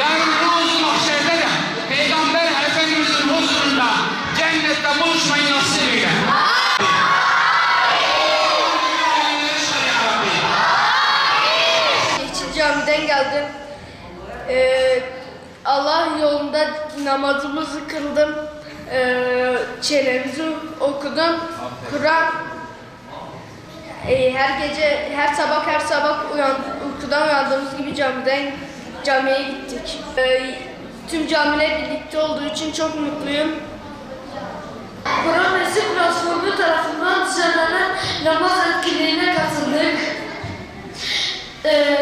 Yarın Ravuz mahşerde de Peygamber Efendimiz'in huzurunda cennette buluşmayı nasip eyle. camiden geldim. Ee, Allah yolunda namazımızı kıldım. Ee, çenemizi okudum. Kur'an e, her gece, her sabah, her sabah uyan, uykudan uyandığımız gibi camiden camiye gittik. Ee, tüm camiler birlikte olduğu için çok mutluyum. Kur'an Nesil Platformu tarafından düzenlenen namaz etkinliğine katıldık. Ee,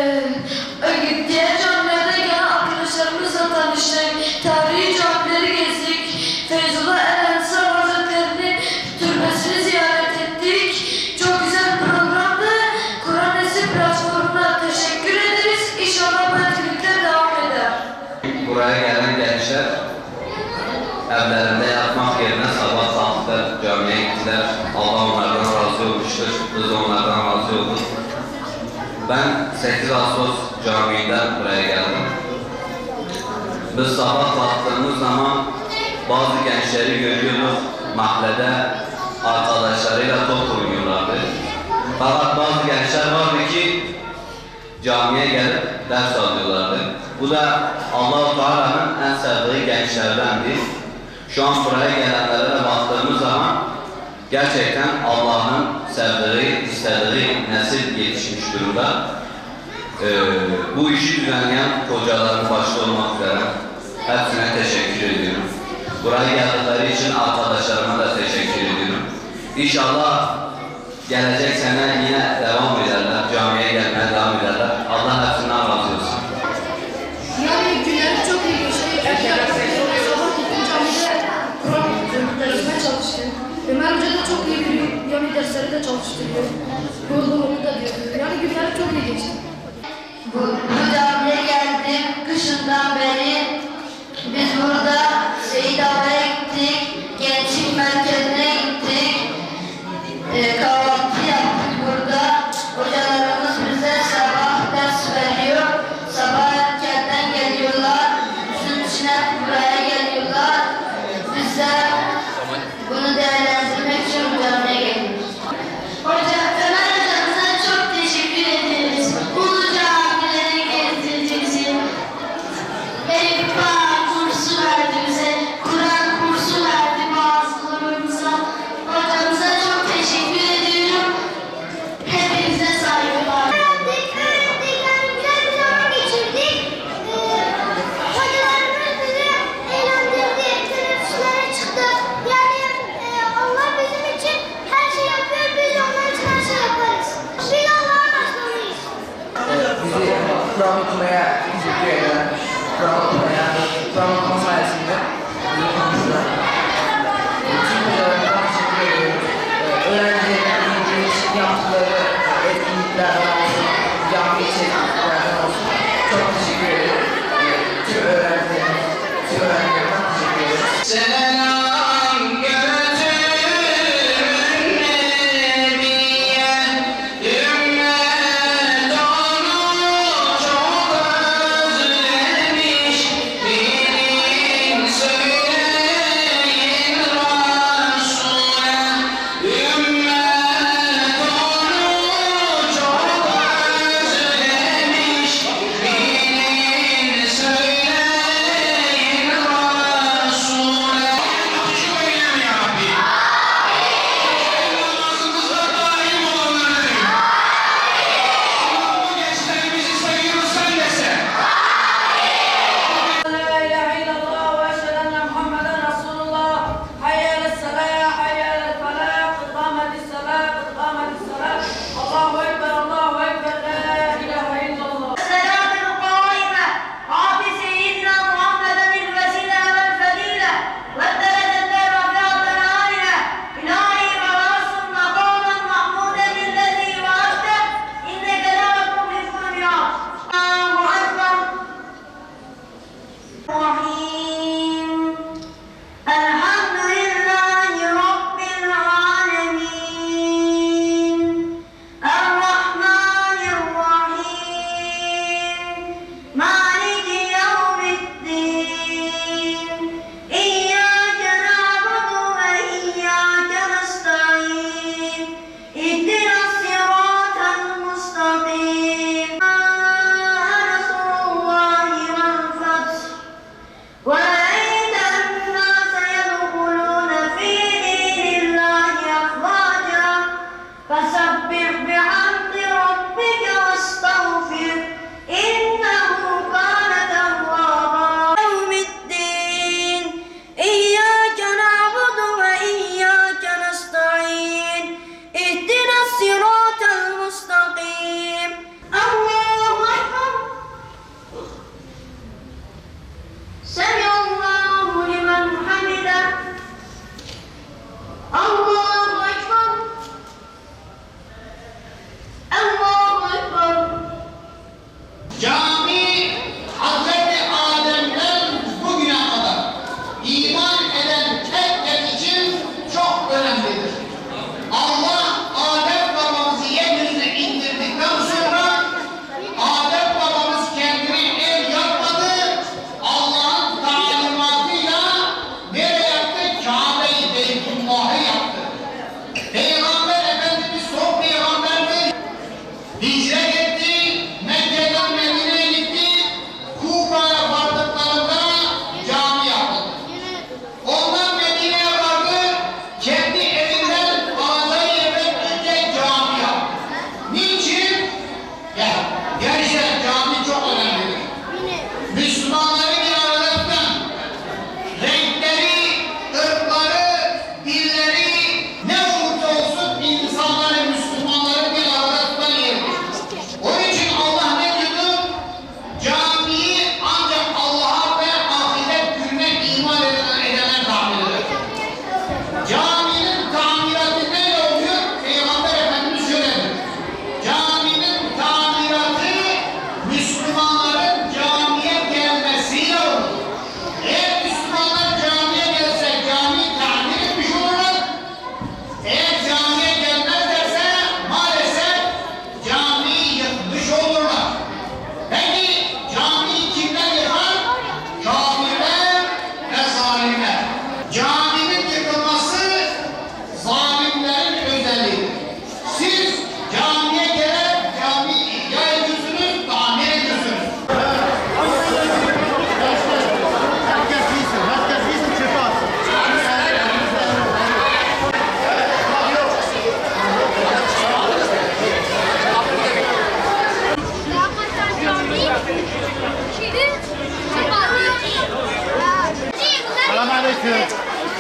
8 Ağustos Camii'nden buraya geldim. Biz sabah kalktığımız zaman bazı gençleri görüyoruz mahallede arkadaşlarıyla top oynuyorlardı. Fakat bazı gençler vardı ki camiye gelip ders alıyorlardı. Bu da Allah-u Teala'nın en sevdiği gençlerdendi. Şu an buraya gelenlere de baktığımız zaman gerçekten Allah'ın sevdiği, istediği nesil yetişmiş durumda. Ee, bu işi düzenleyen hocaların başta olmak üzere hepsine teşekkür ediyorum. Buraya geldikleri için arkadaşlarıma da teşekkür ediyorum. İnşallah gelecek sene yine devam ederler, camiye gelmeye devam ederler. Allah hepsinden razı olsun. Yani günleri çok iyi geçti. Sabah camide Kur'an dersine çalıştım. Ömer Hoca da çok iyi bir yani dersleri de çalıştırıyor. Onu da diyor. Yani günleri çok iyi geçti. Bu, bu geldim kışından beri. Biz burada Seyit Ağa'ya gittik. Gençlik merkezine gittik. Ee, kahvaltı yaptık burada. Hocalarımız bize sabah ders veriyor. Sabah erkenden geliyorlar. İçine Kur'an okumaya teşekkür eden, Kur'an okumaya,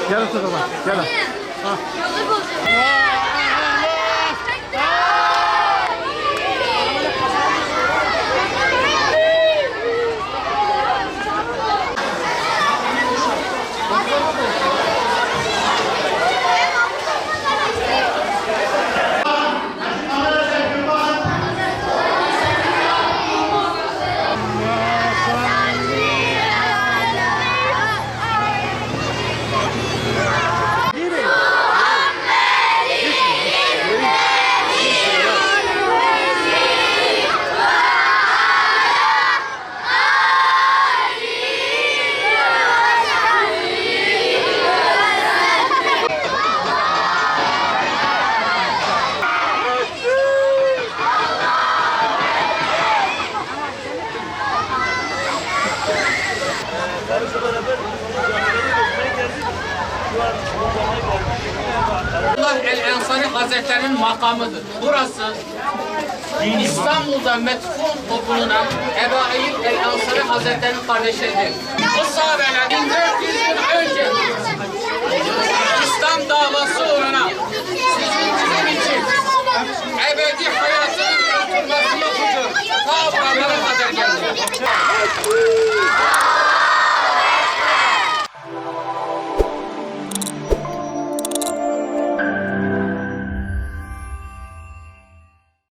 Gel otur baba. Gel. Allah El Ensari Hazretleri'nin makamıdır. Burası İstanbul'da metfun topluluğuna Ebu Eyyub El Ensari Hazretleri'nin kardeşleridir. Bu sahabeler 1400 yıl önce İslam davası